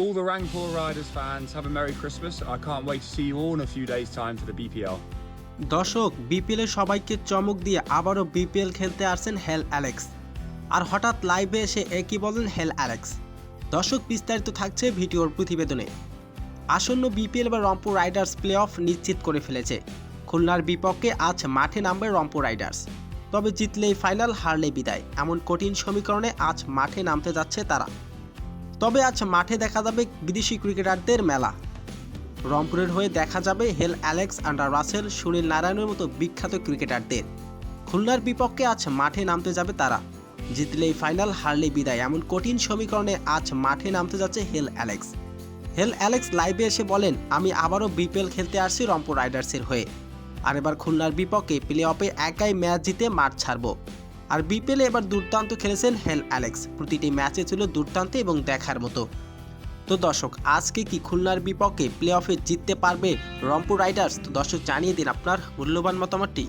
all the Rangpur Riders fans, have a Merry Christmas. I can't wait to see you all in a few days' time for the BPL. দর্শক বিপিএলে সবাইকে চমক দিয়ে আবারও BPL খেলতে আসছেন হেল Alex. আর হঠাৎ লাইভে এসে একই বলেন হেল অ্যালেক্স। দর্শক বিস্তারিত থাকছে ভিডিওর প্রতিবেদনে। আসন্ন বিপিএল বা রংপুর রাইডার্স প্লে অফ নিশ্চিত করে ফেলেছে। খুলনার বিপক্ষে আজ মাঠে নামবে রংপুর রাইডার্স। তবে জিতলেই ফাইনাল হারলে বিদায়। এমন কঠিন সমীকরণে আজ মাঠে নামতে যাচ্ছে তারা। তবে আজ মাঠে দেখা যাবে বিদেশি ক্রিকেটারদের মেলা। রংপুরের হয়ে দেখা যাবে Hales Alex Andre Russell, Sunil নারায়ণের মতো বিখ্যাত ক্রিকেটারদের। খুলনার বিপক্ষে আজ মাঠে নামতে যাবে তারা। জিতলেই ফাইনাল, হারলেই বিদায়। এমন কঠিন সমীকরণে আজ মাঠে নামতে যাচ্ছে হেল অ্যালেক্স। হেল অ্যালেক্স লাইভে এসে বলেন, আমি আবারও বিপিএল খেলতে আসছি রংপুর রাইডার্সের হয়ে। আর এবার খুলনার বিপক্ষে প্লে অফে একাই ম্যাচ জিতে মাঠ ছাড়ব। আর বিপিএলে এবার দুর্দান্ত খেলেছেন হেল অ্যালেক্স। প্রতিটি ম্যাচে ছিল দুর্দান্ত এবং দেখার মতো। তো দর্শক, আজকে কি খুলনার বিপক্ষে প্লে অফে জিততে পারবে রংপুর রাইডার্স? তো দর্শক, জানিয়ে দিন আপনার মূল্যবান মতামতটি।